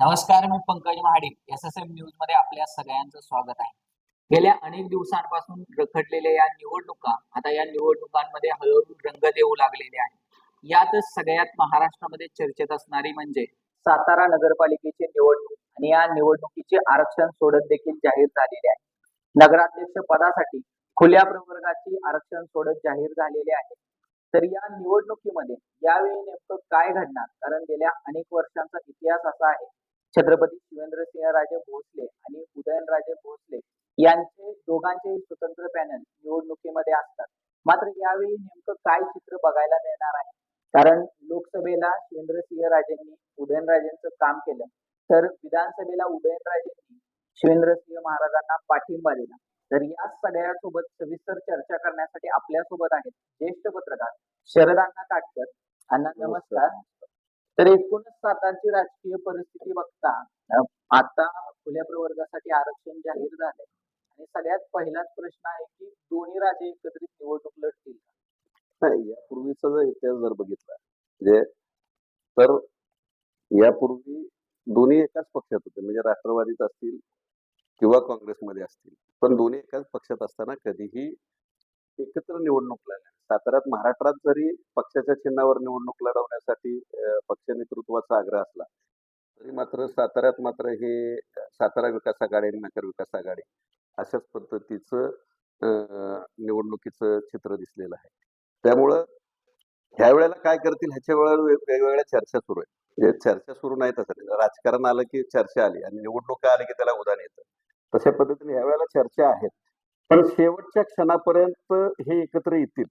नमस्कार मी Pankaj Mahadik. S S M न्यूजमध्ये आपल्या सगळ्यांचं स्वागत आहे. गेल्या अनेक दिवसांपासून रखडलेल्या या निवडणुका आता या निवडणुकांमध्ये हळूहळू रंग देऊ लागलेले आहे यातच सगळ्यात महाराष्ट्रामध्ये चर्चेत असणारी म्हणजे सातारा नगरपालिकेची निवडणूक आणि या निवडणुकीचे आरक्षण सोडत देखील जाहीर झालेले आहे. नगराध्यक्ष पदासाठी खुल्या प्रवर्गाची आरक्षण सोडत जाहीर झालेले आहे. तर या निवडणुकीमध्ये यावेळी नेमकं काय घडणार? कारण गेल्या अनेक वर्षांचा इतिहास असा आहे छत्रपती शिवेंद्रसिंहराजे भोसले आणि उदयनराजे भोसले यांचे दोघांचेही स्वतंत्र पॅनल निवडणुकीमध्ये असतात. मात्र यावेळी नेमकं काय चित्र बघायला मिळणार आहे? कारण लोकसभेला शिवेंद्रसिंहराजेंनी उदयनराजेंचं काम केलं. तर विधानसभेला उदयनराजेंनी शिवेंद्रसिंह महाराजांना पाठिंबा दिला. तर या सगळ्यासोबत सविस्तर चर्चा करण्यासाठी आपल्यासोबत आहेत ज्येष्ठ पत्रकार शरद अण्णा काटकर. अण्णा नमस्कार. तर एकूणच सातारची राजकीय परिस्थिती बघता आता खुल्या प्रवर्गासाठी आरक्षण जाहीर झालंय. आणि सगळ्यात पहिलाच प्रश्न आहे की दोन्ही राजे एकत्रित निवडणूक लढतील? नाही यापूर्वीचा जर इतिहास जर बघितला म्हणजे तर यापूर्वी दोन्ही एकाच पक्षात होते म्हणजे राष्ट्रवादीत असतील किंवा काँग्रेसमध्ये असतील. पण दोन्ही एकाच पक्षात असताना कधीही एकत्र निवडणूक लढल्या साताऱ्यात महाराष्ट्रात जरी पक्षाच्या चिन्हावर निवडणूक लढवण्यासाठी पक्ष नेतृत्वाचा आग्रह असला तरी मात्र साताऱ्यात मात्र हे सातारा विकास आघाडी आणि नगर विकास आघाडी अशाच पद्धतीचं निवडणुकीचं चित्र दिसलेलं आहे. त्यामुळं ह्या वेळेला काय करतील ह्याच्या वेळेला वेगवेगळ्या चर्चा सुरू आहे म्हणजे चर्चा सुरू नाही. तसं राजकारण आलं की चर्चा आली आणि निवडणुका आली की त्याला उदाहरण येतं. तशा पद्धतीने ह्या वेळेला चर्चा आहेत. पण शेवटच्या क्षणापर्यंत हे एकत्र येतील.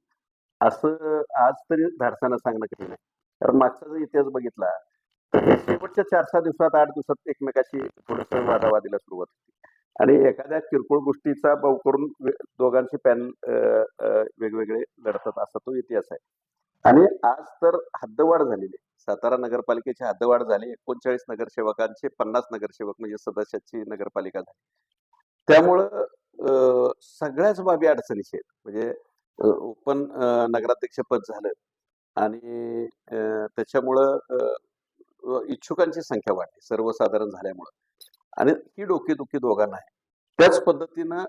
असं आज तरी धाडसानं सांगणं कठीण आहे. कारण मागचा जर इतिहास बघितला तर हे शेवटच्या चार सहा दिवसात आठ दिवसात एकमेकाशी थोडस वादावादीला सुरुवात होती. आणि एखाद्या किरकोळ गोष्टीचा भाव करून दोघांचे पॅन वेगवेगळे लढतात असा तो इतिहास आहे. आणि आज तर हद्दवाढ झालेली आहे. सातारा नगरपालिकेची हद्दवाढ झाली. एकोणचाळीस नगरसेवकांचे पन्नास नगरसेवक म्हणजे सदस्याची नगरपालिका झाली. त्यामुळं सगळ्याच बाबी अडचणीचे आहेत. म्हणजे पण नगराध्यक्षपद झालं आणि त्याच्यामुळं इच्छुकांची संख्या वाढली सर्वसाधारण झाल्यामुळं. आणि ही डोकेदुखी दोघांना आहे. त्याच पद्धतीनं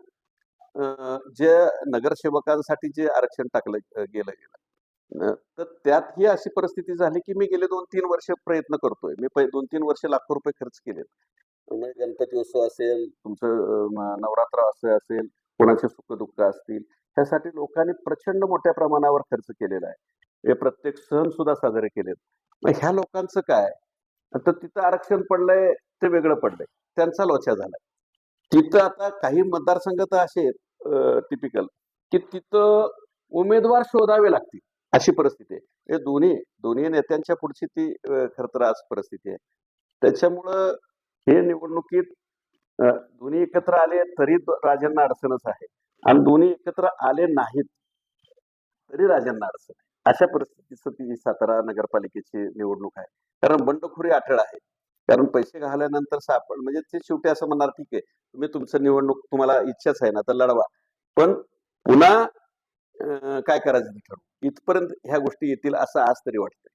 जे नगरसेवकांसाठी जे आरक्षण टाकलं गेलं गेलं तर त्यात ही अशी परिस्थिती झाली की मी गेले दोन तीन वर्ष प्रयत्न करतोय. मी दोन तीन वर्ष लाखो रुपये खर्च केले म्हणजे गणपती उत्सव असेल तुमचं नवरात्र असं असेल कोणाचे सुखदुःख असतील त्यासाठी लोकांनी प्रचंड मोठ्या प्रमाणावर खर्च केलेला आहे. हे प्रत्येक सण सुद्धा साजरे केलेत. ह्या लोकांचं काय? तर तिथं आरक्षण पडलंय ते वेगळं पडलंय. त्यांचा लोचा झालाय तिथं आता काही मतदारसंघ तर असे आहेत टिपिकल की तिथं उमेदवार शोधावे लागतील अशी परिस्थिती आहे. हे दोन्ही दोन्ही नेत्यांच्या पुढची ती खर तर आज परिस्थिती आहे. त्याच्यामुळं हे निवडणुकीत दोन्ही एकत्र आले तरी राजांना अडचणच आहे. आणि दोन्ही एकत्र आले नाहीत तरी राजांना अडचण अशा परिस्थितीचं ती सातारा नगरपालिकेची निवडणूक आहे. कारण बंडखोरी आठळ आहे. कारण पैसे घालल्यानंतर सापड म्हणजे ते शेवटी असं म्हणणार ठीक आहे तुम्ही तुमचं निवडणूक तुम्हाला इच्छाच आहे ना तर लढवा. पण पुन्हा काय करायचं ठरवू? इथपर्यंत ह्या गोष्टी येतील असं आज तरी वाटतंय.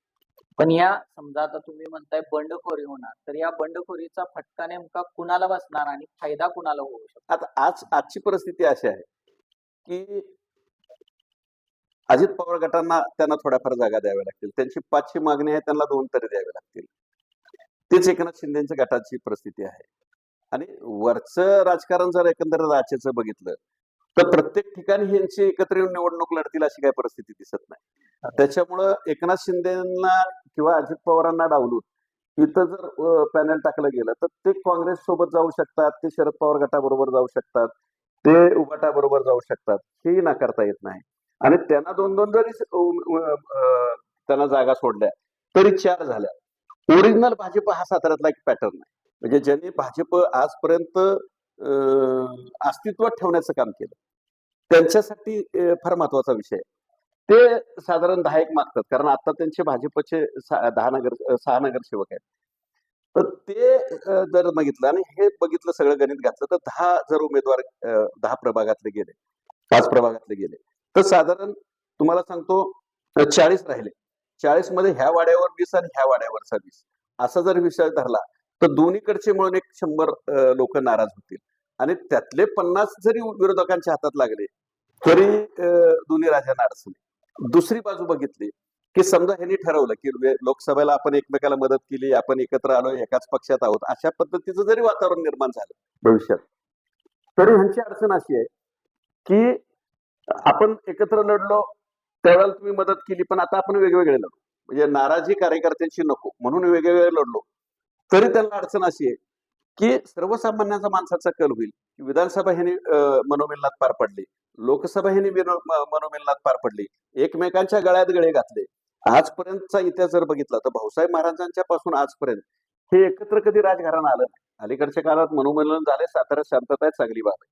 पण या समजा आता तुम्ही म्हणताय बंडखोरी होणार तर या बंडखोरीचा फटका नेमका कुणाला बसणार आणि फायदा कुणाला होऊ शकतो? आता आज आजची परिस्थिती अशी आहे की अजित पवार गटांना त्यांना थोड्याफार जागा द्याव्या लागतील. त्यांची पाचशे मागणी आहे त्यांना दोन तरी द्यावे लागतील. तेच एकनाथ शिंदेच्या गटाची परिस्थिती आहे. आणि वरचं राजकारण जर एकंदर राज्याचं बघितलं तर प्रत्येक ठिकाणी ह्यांची एकत्र येऊन निवडणूक लढतील अशी काही परिस्थिती दिसत नाही. त्याच्यामुळं एकनाथ शिंदेना किंवा अजित पवारांना डावलून इथं जर पॅनल टाकलं गेलं तर ते काँग्रेस सोबत जाऊ शकतात ते शरद पवार गटाबरोबर जाऊ शकतात ते उभाटा बरोबर जाऊ शकतात हेही नाकारता येत नाही. आणि त्यांना दोन दोन जरी त्यांना जागा सोडल्या तरी चार झाल्या. ओरिजिनल भाजप हा साताऱ्यातला एक पॅटर्न आहे म्हणजे ज्यांनी भाजप आजपर्यंत अस्तित्वात ठेवण्याचं काम केलं. त्यांच्यासाठी फार महत्त्वाचा विषय ते साधारण दहा एक मागतात कारण आता त्यांचे भाजपचे दहा नगर सहा नगरसेवक आहेत. तर ते जर बघितलं आणि हे बघितलं सगळं गणित घातलं तर दहा जर उमेदवार दहा प्रभागातले गेले पाच प्रभागातले गेले तर साधारण तुम्हाला सांगतो चाळीस राहिले. चाळीसमध्ये ह्या वाड्यावर वीस आणि ह्या वाड्यावरचा वीस. असा जर विषय धरला तर दोन्हीकडचे मिळून एक शंभर लोक नाराज होतील. आणि त्यातले पन्नास जरी विरोधकांच्या हातात लागले तरी दोन्ही राजांना अडचणी दुसरी बाजू बघितली की समजा ह्यांनी ठरवलं की लोकसभेला आपण एकमेकाला मदत केली आपण एकत्र आलो एकाच पक्षात आहोत अशा पद्धतीचं जरी वातावरण निर्माण झालं भविष्यात तरी ह्यांची अडचण अशी आहे की आपण एकत्र लढलो त्यावेळेला तुम्ही मदत केली पण आता आपण वेगवेगळे लढलो म्हणजे नाराजी कार्यकर्त्यांशी नको म्हणून वेगवेगळे लढलो तरी त्यांना अडचण अशी आहे की सर्वसामान्यांचा माणसाचा कल होईल. विधानसभा ह्याने मनोमिलनात पार पडली. लोकसभा ह्याने विनो- मनोमिलनात पार पडली. एकमेकांच्या गळ्यात गळे घातले. आजपर्यंतचा इतिहास जर बघितला तर भाऊसाहेब महाराजांच्या पासून आजपर्यंत हे एकत्र कधी राजघराणं आलं नाही. अलीकडच्या काळात मनोमिलन झाले साताऱ्यात शांतता आहे चांगली बाब आहे.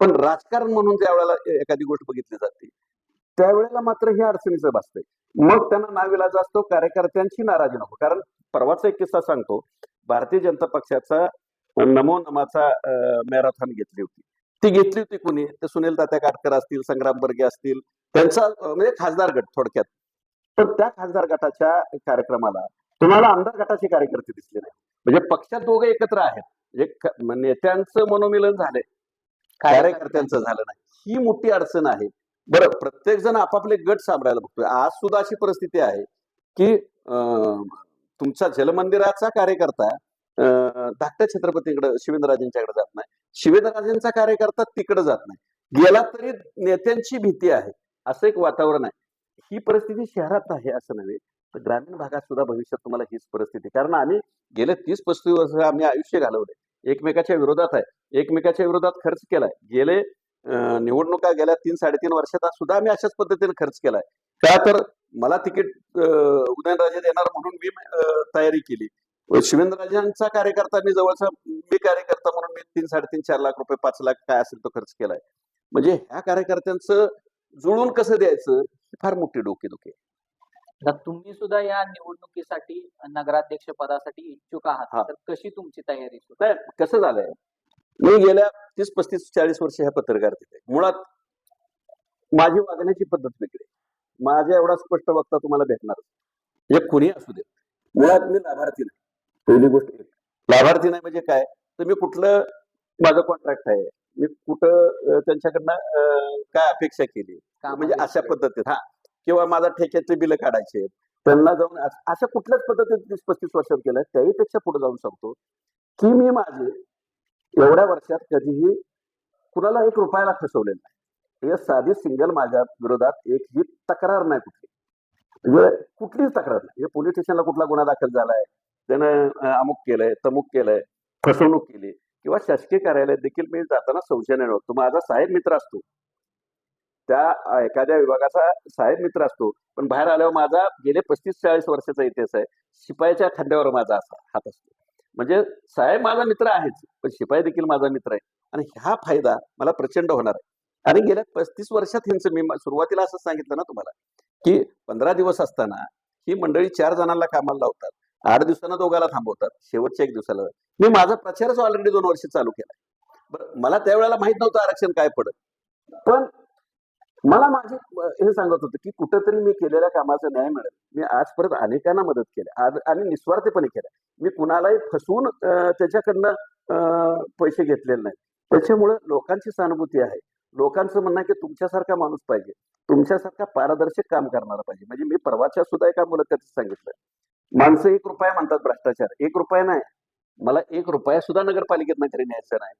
पण राजकारण म्हणून ज्या वेळेला एखादी गोष्ट बघितली जाते त्यावेळेला मात्र हे अडचणीचं भासते. मग त्यांना नाविलाज असतो कार्यकर्त्यांची नाराजी नको. कारण परवाचा एक किस्सा सांगतो. भारतीय जनता पक्षाचा नमो नमाचा मॅरेथॉन घेतली होती. ती घेतली होती कुणी? ते सुनील तात्या काटकर असतील संग्राम बर्गे असतील. त्यांचा म्हणजे खासदार गट थोडक्यात. तर त्या खासदार गटाच्या कार्यक्रमाला तुम्हाला आमदार गटाचे कार्यकर्ते दिसले नाही म्हणजे पक्षात दोघे एकत्र आहेत. म्हणजे नेत्यांचं मनोमिलन झालंय. कार्यकर्त्यांचं झालं नाही. ही मोठी अडचण आहे. बरं प्रत्येक जण आपापले गट सांभाळायला बघतोय. आज सुद्धा अशी परिस्थिती आहे की अं, तुमचा जलमंदिराचा कार्यकर्ता धाकट्या छत्रपतीकडे शिवेंद्रराजेंच्याकडे जात नाही. शिवेंद्रराजेंचा कार्यकर्ता तिकडे जात नाही. गेला तरी नेत्यांची भीती आहे. असं एक वातावरण आहे. ही परिस्थिती शहरात आहे असं नव्हे. तर ग्रामीण भागात सुद्धा भविष्यात तुम्हाला हीच परिस्थिती कारण आम्ही गेले तीस पस्तीस वर्ष आम्ही आयुष्य घालवले एकमेकाच्या विरोधात आहे. एकमेकाच्या विरोधात खर्च केलाय. गेले निवडणुका गेल्या तीन साडेतीन वर्षात सुद्धा आम्ही अशाच पद्धतीने खर्च केलाय. का तर मला तिकीट उदयनराजे देणार म्हणून मी तयारी केली. शिवेंद्रराजांचा कार्यकर्ता मी जवळचा मी कार्यकर्ता म्हणून मी तीन साडेतीन चार लाख रुपये पाच लाख काय असेल तो खर्च केलाय. म्हणजे ह्या कार्यकर्त्यांचं जुळून कसं द्यायचं ही फार मोठी डोकेदुखी तुम्ही सुद्धा या निवडणुकीसाठी नगराध्यक्ष पदासाठी इच्छुक. आहात. तर कशी तुमची तयारी नाही कसं झालंय? मी गेल्या तीस पस्तीस चाळीस वर्ष ह्या पत्रकारितेत आहे मुळात माझी वागण्याची पद्धत वेगळी. माझ्या एवढा स्पष्ट वक्ता तुम्हाला भेटणार. म्हणजे कुणी असू दे मुळात मी लाभार्थी नाही. पहिली गोष्ट. लाभार्थी नाही म्हणजे काय? तर मी कुठलं माझं कॉन्ट्रॅक्ट आहे. मी कुठं त्यांच्याकडनं काय अपेक्षा केली? म्हणजे अशा पद्धतीत हा. किंवा माझा ठेक्याचे बिल काढायचे. त्यांना जाऊन अश- कुठल्याच पद्धतीत तीस पस्तीस वर्षात केलं त्याहीपेक्षा पुढे जाऊन सांगतो की मी माझे एवढ्या वर्षात कधीही कुणाला एक रुपयाला फसवलेलं नाही. हे साधी सिंगल माझ्या विरोधात एक ही तक्रार नाही कुठली. म्हणजे कुठलीच तक्रार नाही. हे पोलीस स्टेशनला कुठला गुन्हा दाखल झालाय? त्यानं अमुक केलंय तमुक केलंय फसवणूक केली. किंवा शासकीय कार्यालयात देखील मी जाताना सौजन्य नव्हतो माझा साहेब मित्र असतो. त्या एखाद्या विभागाचा साहेब मित्र असतो. पण बाहेर आल्यावर माझा गेले पस्तीस चाळीस वर्षाचा इतिहास आहे. शिपायाच्या खांद्यावर माझा असा हात असतो. म्हणजे साहेब माझा मित्र आहेच. पण शिपाई देखील माझा मित्र आहे. आणि हा फायदा मला प्रचंड होणार आहे. आणि गेल्या पस्तीस वर्षात ह्यांचं मी सुरुवातीला असं सांगितलं ना तुम्हाला की पंधरा दिवस असताना ही मंडळी चार जणांना कामाला लावतात. आठ दिवसांना दोघाला थांबवतात. शेवटच्या एक दिवसाला. मी माझा प्रचारच ऑलरेडी दोन वर्ष चालू केला बरं मला त्यावेळेला माहीत नव्हतं आरक्षण काय पडत पण मला माझे हे सांगत होतं की कुठंतरी मी केलेल्या कामाचा न्याय मिळेल. मी आज परत अनेकांना मदत केली. आज आणि निस्वार्थीपणे केलं. मी कुणालाही फसवून त्याच्याकडनं अं, पैसे घेतलेले नाही. त्याच्यामुळे लोकांची सहानुभूती आहे. लोकांचं म्हणणं आहे की तुमच्यासारखा माणूस पाहिजे. तुमच्यासारखा पारदर्शक काम करणारा पाहिजे. म्हणजे मी परवाच्या सुद्धा एका मुलाखतीत सांगितलं. माणसं एक रुपया म्हणतात भ्रष्टाचार. एक रुपया नाही. मला एक रुपया सुद्धा नगरपालिकेत घरी न्यायचा नाही.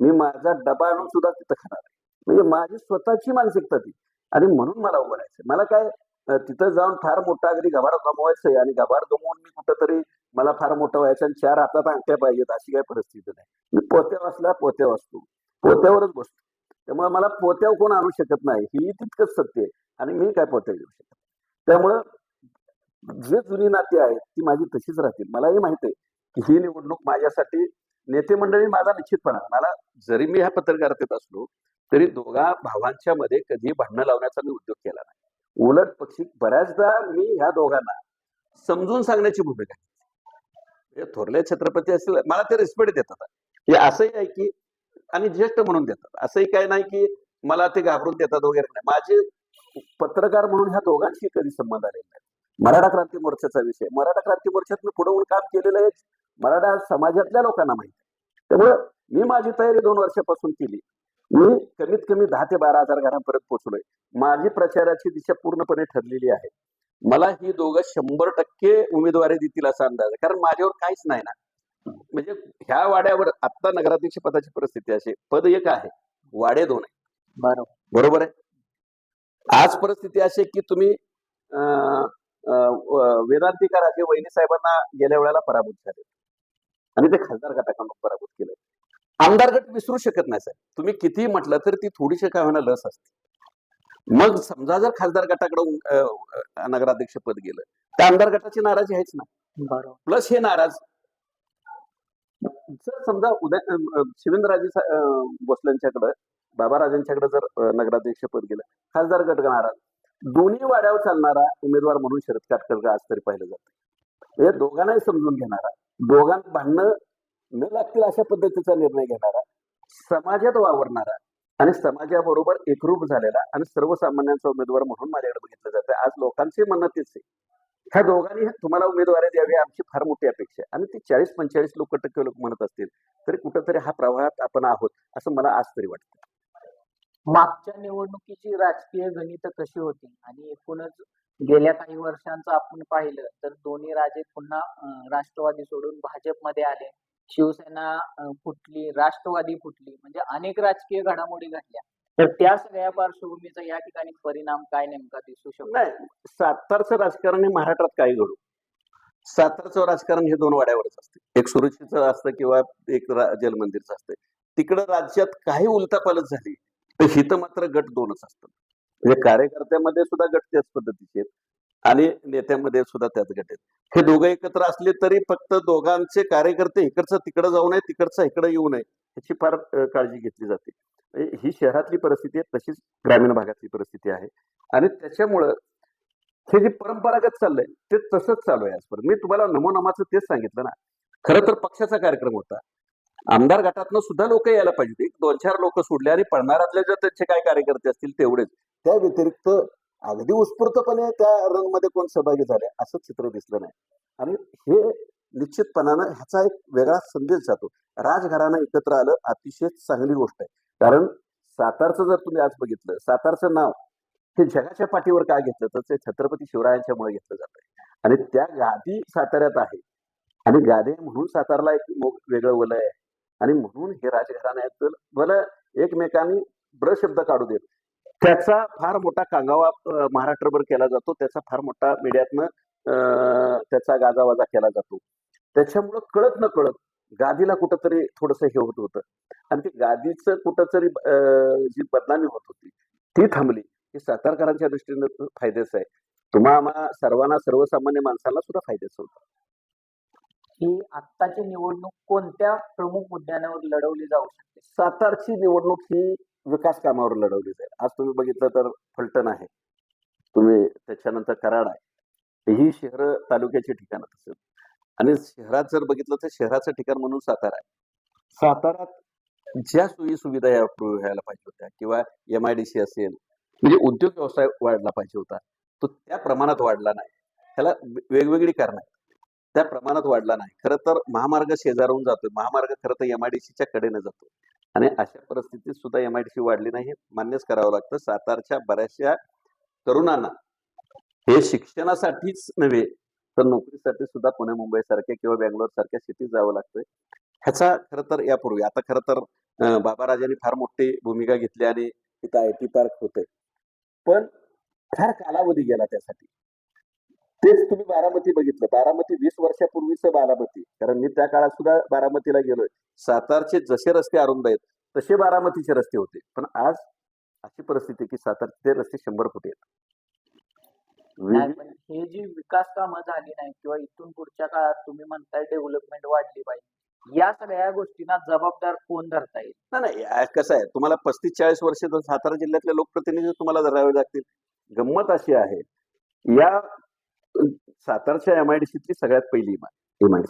मी माझा डबा आणून सुद्धा तिथं खाणार आहे म्हणजे माझी स्वतःची मानसिकता ती. आणि म्हणून मला उभं राहायचं मला काय तिथं जाऊन फार मोठा अगदी गबाड गमवायचंय आणि गबाड गमवून मी कुठंतरी मला फार मोठं व्हायचं आणि चार हातात अंगठ्या पाहिजेत अशी काही परिस्थिती नाही. मी पोत्या वाचला पोत्या वाचतो पोत्यावरच बसतो. त्यामुळे मला पोत्यावर कोण आणू शकत नाही. ही तितकंच सत्य आहे. आणि मी काय पोत्या घेऊ शकत त्यामुळं जे जुनी नाती आहेत ती माझी तशीच राहतील. मलाही माहिती आहे की ही निवडणूक माझ्यासाठी नेते मंडळी माझा निश्चितपणा मला जरी मी ह्या पत्रकारितेत असलो तरी दोघा भावांच्या मध्ये कधी भांडणं लावण्याचा मी उद्योग केला नाही. उलट पक्षी बऱ्याचदा मी ह्या दोघांना समजून सांगण्याची भूमिका घेतली. हे थोरले छत्रपती असेल मला ते रिस्पेक्ट देतात. हे असंही आहे की आणि ज्येष्ठ म्हणून देतात. असंही काय नाही की मला ते घाबरून देतात वगैरे नाही. माझे पत्रकार म्हणून ह्या दोघांशी कधी संबंध आलेला नाही. मराठा क्रांती मोर्चाचा विषय. मराठा क्रांती मोर्चात मी पुढे काम केलेलं आहे. मराठा समाजातल्या लोकांना माहिती त्यामुळं मी माझी तयारी दोन वर्षापासून केली. मी कमीत कमी दहा ते बारा हजार घरांपर्यंत पोहोचलोय. माझी प्रचाराची दिशा पूर्णपणे ठरलेली आहे. मला ही दोघं शंभर टक्के उमेदवारी देतील असा अंदाज आहे. कारण माझ्यावर काहीच नाही ना. म्हणजे ह्या वाड्यावर आत्ता नगराध्यक्ष पदाची परिस्थिती अशी पद एक आहे. वाडे दोन आहे. बरोबर. आहे? आज परिस्थिती अशी की तुम्ही वेदांतिका राजे वहिनी साहेबांना गेल्या वेळेला पराभूत झाले. आणि ते खासदार गटाकडून पराभूत केले. आमदार गट विसरू शकत नाही साहेब. तुम्ही कितीही म्हटलं तर ती थोडीशी काय होणार लस असते. मग समजा जर खासदार गटाकडून नगराध्यक्ष पद गेलं तर आमदार गटाची नाराजी आहेच ना. प्लस हे नाराज. जर समजा उद्या शिवेंद्रराजे भोसलेंच्याकडं बाबाराजांच्याकडे जर नगराध्यक्ष पद गेलं खासदार गट नाराज. दोन्ही वाड्यावर चालणारा उमेदवार म्हणून शरद काटकर आज तरी पाहिलं जातं? म्हणजे दोघांनाही समजून घेणारा दोघांना भांडणं न लागतील अशा पद्धतीचा निर्णय घेणारा समाजात वावरणारा आणि समाजाबरोबर एकरूप झालेला आणि सर्वसामान्यांचा उमेदवार म्हणून माझ्याकडे बघितलं जातं. आज लोकांचे म्हणणं तेच आहे. ह्या दोघांनी तुम्हाला उमेदवारी द्यावी आमची फार मोठी अपेक्षा आणि ती चाळीस पंचेचाळीस लोक टक्के लोक म्हणत असतील तरी कुठंतरी हा प्रवाहात आपण आहोत असं मला आज तरी वाटतं. मागच्या निवडणुकीची राजकीय गणित कशी होती? आणि एकूणच गेल्या काही वर्षांचं आपण पाहिलं तर दोन्ही राजे पुन्हा अं, राष्ट्रवादी सोडून भाजपमध्ये आले. शिवसेना अं, फुटली राष्ट्रवादी फुटली. म्हणजे अनेक राजकीय घडामोडी घडल्या. तर त्या सगळ्या पार्श्वभूमीचा या ठिकाणी परिणाम काय नेमका दिसू शकतो? नाही सातारचं राजकारण हे महाराष्ट्रात काही घडू. सातारचं राजकारण हे दोन वाड्यावरच असते. एक सुरुचीचं असतं किंवा एक रा- जलमंदिरचं असतं. तिकडं राज्यात काही उलतापालट झाली. तर हिथं मात्र गट दोनच असतात. म्हणजे कार्यकर्त्यामध्ये सुद्धा गट त्याच पद्धतीचे आहेत आणि नेत्यामध्ये सुद्धा त्याच गट आहेत. हे दोघं एकत्र असले तरी फक्त दोघांचे कार्यकर्ते इकडचं तिकडं जाऊ नये तिकडचं इकडं येऊ नये याची फार काळजी घेतली जाते. म्हणजे ही शहरातली परिस्थिती आहे तशीच ग्रामीण भागातली परिस्थिती आहे. आणि त्याच्यामुळं हे जे परंपरागत चाललंय ते तसंच चालू आहे आजपर्यंत. मी तुम्हाला नमोनमाचं तेच सांगितलं ना. खरं तर पक्षाचा कार्यक्रम होता. आमदार गटातनं सुद्धा लोक यायला पाहिजे एक दोन चार लोक सोडले आणि पळणारातले जर त्यांचे काय कार्यकर्ते असतील तेवढेच. त्या व्यतिरिक्त अगदी उत्स्फूर्तपणे त्या रंगमध्ये कोण सहभागी झाले असं चित्र दिसलं नाही. आणि हे निश्चितपणानं ह्याचा एक वेगळा संदेश जातो. राजघराणं एकत्र आलं अतिशय चांगली गोष्ट आहे. कारण सातारचं जर तुम्ही आज बघितलं सातारचं नाव हे जगाच्या पाठीवर का घेतलं? तर ते छत्रपती शिवरायांच्यामुळे घेतलं जात. आहे आणि त्या गादी साताऱ्यात आहे. आणि गादे म्हणून सातारला एक वेगळं वलय आहे. आणि म्हणून हे राजघराण्यात मला एकमेकांनी ब्र शब्द काढू देत. त्याचा फार मोठा कांगावा महाराष्ट्रभर केला जातो. त्याचा फार मोठा मीडियातनं अं, त्याचा गाजावाजा केला जातो. त्याच्यामुळं कळत न कळत गादीला कुठंतरी थोडस हे होत होतं. आणि ते गादीचं कुठंतरी अं, जी बदनामी होत होती ती थांबली. हे सातारकरांच्या दृष्टीनं फायद्याचं आहे. तुम्हा आम्हा सर्वांना सर्वसामान्य माणसाला सुद्धा फायद्याचं होतं. ही आत्ताची निवडणूक कोणत्या प्रमुख मुद्द्यांवर लढवली जाऊ शकते? सातारची निवडणूक ही विकास कामावर लढवली जाईल. आज तुम्ही बघितलं तर फलटण आहे. तुम्ही त्याच्यानंतर कराड आहे. ही शहर तालुक्याची ठिकाण असेल. आणि शहरात जर बघितलं तर शहराचं ठिकाण म्हणून सातारा आहे. साताऱ्यात ज्या सोयी सुविधा या व्हायला पाहिजे होत्या किंवा एम आय डी सी असेल म्हणजे उद्योग व्यवसाय वाढला पाहिजे होता तो त्या प्रमाणात वाढला नाही. त्याला वेगवेगळी कारणं आहेत. त्या प्रमाणात वाढला नाही. खरं तर महामार्ग शेजारून जातोय. महामार्ग खरं तर एम आय डी कडेने जातो आणि अशा परिस्थितीत सुद्धा एम आय डी सी वाढली नाही हे मान्यच करावं लागतं. सातारच्या बऱ्याचशा तरुणांना हे शिक्षणासाठीच नव्हे तर नोकरीसाठी सुद्धा पुणे मुंबई सारख्या किंवा बेंगलोर सारख्या सिटीत जावं लागतंय. ह्याचा खरं तर यापूर्वी आता खरं तर बाबाराजांनी फार मोठी भूमिका घेतली आणि इथं आय टी पार्क होते पण फार कालावधी गेला त्यासाठी. तेच तुम्ही बारामती बघितलं. बारामती वीस वर्षापूर्वीच बारामती. कारण मी त्या काळात सुद्धा बारामतीला गेलोय. सातारचे जसे रस्ते अरुंद आहेत तसे बारामतीचे रस्ते होते. पण आज अशी परिस्थिती की सातारचे रस्ते शंभर फूट आहेत. हे जी विकास कामं झाली नाही किंवा इथून पुढच्या काळात तुम्ही म्हणताय डेव्हलपमेंट वाढली पाहिजे. या सगळ्या गोष्टींना जबाबदार कोण धरता येईल? नाही कसं आहे तुम्हाला पस्तीस चाळीस वर्ष सातारा जिल्ह्यातले लोकप्रतिनिधी तुम्हाला धरावे लागतील. गंमत अशी आहे या सातारच्या एम सगळ्यात पहिली एम आय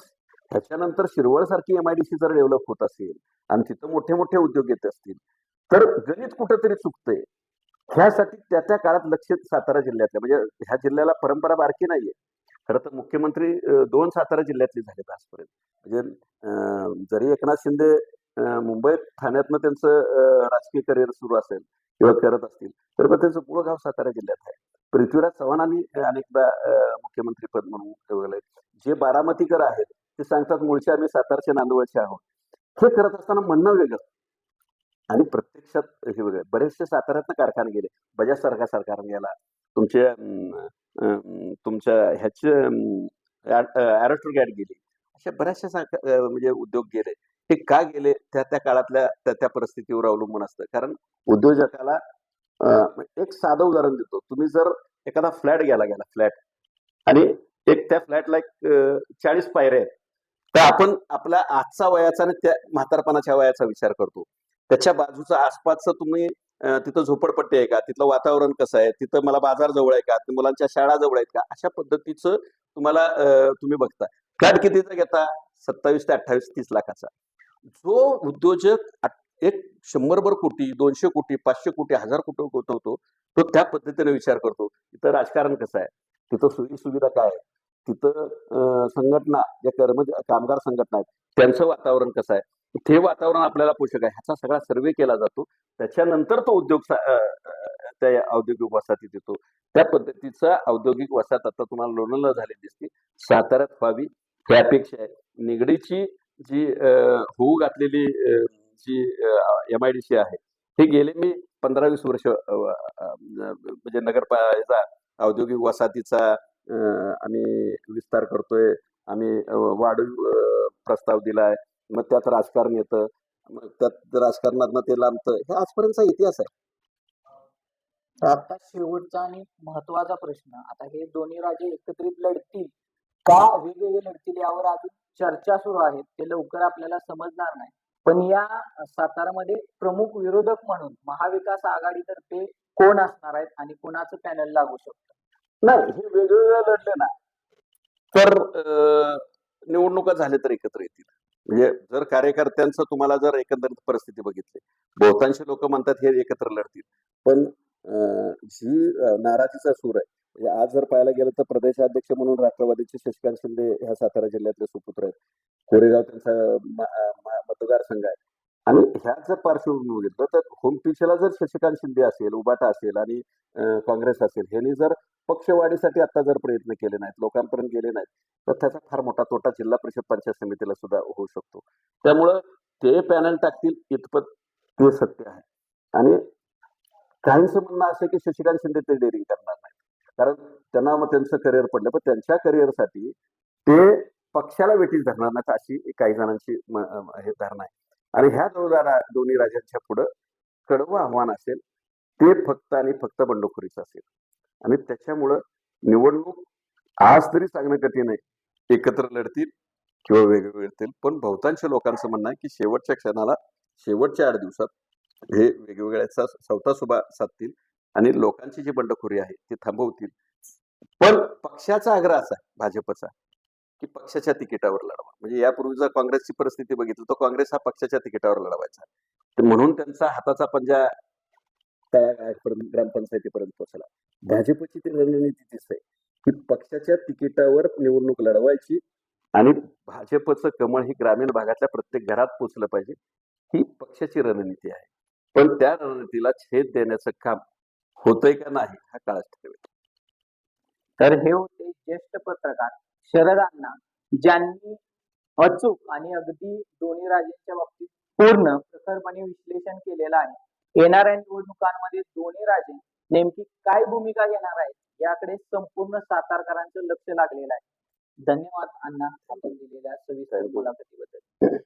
त्याच्यानंतर शिरवळ सारखी एम सी जर डेव्हलप होत असेल आणि तिथं मोठे मोठे उद्योग येत असतील तर गणित कुठंतरी चुकतंय. ह्यासाठी त्या त्या काळात लक्ष सातारा जिल्ह्यातल्या म्हणजे ह्या जिल्ह्याला परंपरा बारकी नाहीये. खरं तर मुख्यमंत्री दोन सातारा जिल्ह्यातले झालेत आजपर्यंत. म्हणजे अं, जरी एकनाथ शिंदे मुंबईत ठाण्यातनं त्यांचं राजकीय करिअर सुरू असेल किंवा करत असतील तर मग त्यांचं मूळ गाव सातारा जिल्ह्यात आहे. पृथ्वीराज चव्हाणांनी अनेकदा मुख्यमंत्री पद म्हणून ठेवलंय जे बारामतीकर आहेत ते सांगतात मुळचे आम्ही सातारचे नांदवळचे आहोत. हे करत असताना म्हणणं वेगळं. आणि प्रत्यक्षात हे वेगळं. बरेचसे साताऱ्यातनं कारखाने गेले. बजाज सारखा कारखाना गेला. तुमचे अं, तुमच्या ह्याचे अॅरोस्टर गॅट गेली. अशा बऱ्याचशा म्हणजे उद्योग गेले. हे का गेले? त्या त्या काळातल्या त्या त्या परिस्थितीवर अवलंबून असतं. कारण उद्योजकाला एक साधं उदाहरण देतो. तुम्ही जर एखादा फ्लॅट घ्यायला गेला फ्लॅट आणि एक त्या फ्लॅटला एक चाळीस पायऱ्या आहेत. तर आपण आपल्या आजचा वयाचा आणि त्या म्हातारपणाच्या वयाचा विचार करतो. त्याच्या बाजूचा आसपासचं तुम्ही तिथं झोपडपट्टी आहे का? तिथलं वातावरण कसं आहे? तिथं मला बाजार जवळ आहे का? मुलांच्या शाळा जवळ आहेत का? अशा पद्धतीचं तुम्हाला तुम्ही बघता. फ्लॅट कितीचा घेता? सत्तावीस ते अठ्ठावीस तीस लाखाचा. जो उद्योजक एक शंभरभर कोटी दोनशे कोटी पाचशे कोटी हजार कोटी गुंतवतो तो त्या पद्धतीने विचार करतो. तिथं राजकारण कसं आहे? तिथं सोयी सुविधा काय आहे तिथं संघटना ज्या कर्म कामगार संघटना आहेत त्यांचं वातावरण कसं आहे? ते वातावरण आपल्याला पोषक आहे. ह्याचा सगळा सर्वे केला जातो. त्याच्यानंतर तो उद्योग सा- त्या औद्योगिक वसाहतीत येतो त्या पद्धतीचा औद्योगिक वसाहत आता तुम्हाला लोणलं झाली दिसते. साताऱ्यात व्हावी त्यापेक्षा आहे. निगडीची जी होऊ घातलेली जी एम आय डी सी आहे. हे गेले मी पंधरा वीस वर्ष म्हणजे नगरपालिका औद्योगिक वसाहतीचा आम्ही विस्तार करतोय. आम्ही अं, वाढीव प्रस्ताव दिलाय. मग त्यात राजकारण येतं. मग त्यात राजकारणात ते लांबतं. हे आजपर्यंतचा इतिहास आहे. आता शेवटचा आणि महत्त्वाचा प्रश्न. आता हे दोन्ही राजे एकत्रित लढतील का? वेगवेगळे लढतील यावर अजून चर्चा सुरू आहे. ते लवकर आपल्याला समजणार नाही. पण या सातारामध्ये प्रमुख विरोधक म्हणून महाविकास आघाडीतर्फे कोण असणार आहेत आणि कोणाचं पॅनल लागू शकतं? नाही हे वेगवेगळं लढले ना. तर निवडणुका झाल्या तर एकत्र येतील. म्हणजे जर कार्यकर्त्यांचं तुम्हाला जर एकंदरीत परिस्थिती बघितली बहुतांश लोक म्हणतात हे एकत्र लढतील. पण जी नाराजीचा सूर आहे म्हणजे आज जर पाहायला गेलं तर प्रदेशाध्यक्ष म्हणून राष्ट्रवादीचे शशिकांत शिंदे ह्या सातारा जिल्ह्यातले सुपुत्र आहेत. कोरेगाव त्यांचा मतदारसंघ आहे. आणि ह्या जर पार्श्वभूमी बघितलं तर होम पिचला जर शशिकांत शिंदे असेल उबाटा असेल आणि काँग्रेस असेल ह्यांनी जर पक्षवाढीसाठी आता जर प्रयत्न केले नाहीत लोकांपर्यंत गेले नाहीत तर त्याचा फार मोठा तोटा जिल्हा परिषद पंचायत समितीला सुद्धा होऊ शकतो. त्यामुळं ते पॅनल टाकतील इतपत ते सत्य आहे. आणि काहींचं म्हणणं असं की शशिकांत शिंदे ते डेअरिंग करणार नाही कारण त्यांना मग त्यांचं करिअर पडलं पण त्यांच्या करिअरसाठी ते पक्षाला वेटीस धरणार नाही अशी काही जणांची हे धारणा आहे. आणि ह्या दोन दोन्ही राजांच्या पुढं कडवं आव्हान असेल ते फक्त आणि फक्त बंडखोरीचं असेल. आणि त्याच्यामुळं निवडणूक आज तरी सांगणं कठीण आहे. एकत्र लढतील किंवा वेगळे लढतील पण बहुतांश लोकांचं म्हणणं आहे की शेवटच्या क्षणाला शेवटच्या आठ दिवसात हे वेगवेगळ्याचा सवता सुभा साधतील आणि लोकांची जी बंडखोरी आहे ती थांबवतील. पण पक्षाचा आग्रह असा आहे भाजपचा. की पक्षाच्या तिकिटावर लढवा. म्हणजे यापूर्वी जर काँग्रेसची परिस्थिती बघितली तर काँग्रेस हा पक्षाच्या तिकिटावर लढवायचा. म्हणून त्यांचा हाताचा पंजा ग्रामपंचायतीपर्यंत पोहोचला. भाजपची ती रणनीती दिसते की पक्षाच्या तिकिटावर निवडणूक लढवायची आणि भाजपचं कमळ ही ग्रामीण भागातल्या प्रत्येक घरात पोचलं पाहिजे ही पक्षाची रणनीती आहे. पण त्या रणनीतीला छेद देण्याचं काम होतंय का नाही हा काळात ठरवेल. तर हे होते ज्येष्ठ पत्रकार शरदांना ज्यांनी अचूक आणि अगदी दोन्ही राजांच्या बाबतीत पूर्ण प्रखरपणे विश्लेषण केलेलं आहे. येणाऱ्या निवडणुकांमध्ये दोन्ही राजे नेमकी काय भूमिका घेणार आहेत याकडे संपूर्ण सातारकरांचं लक्ष लागलेलं आहे. धन्यवाद अण्णा आपण दिलेल्या सविस्तर मुलाखतीबद्दल.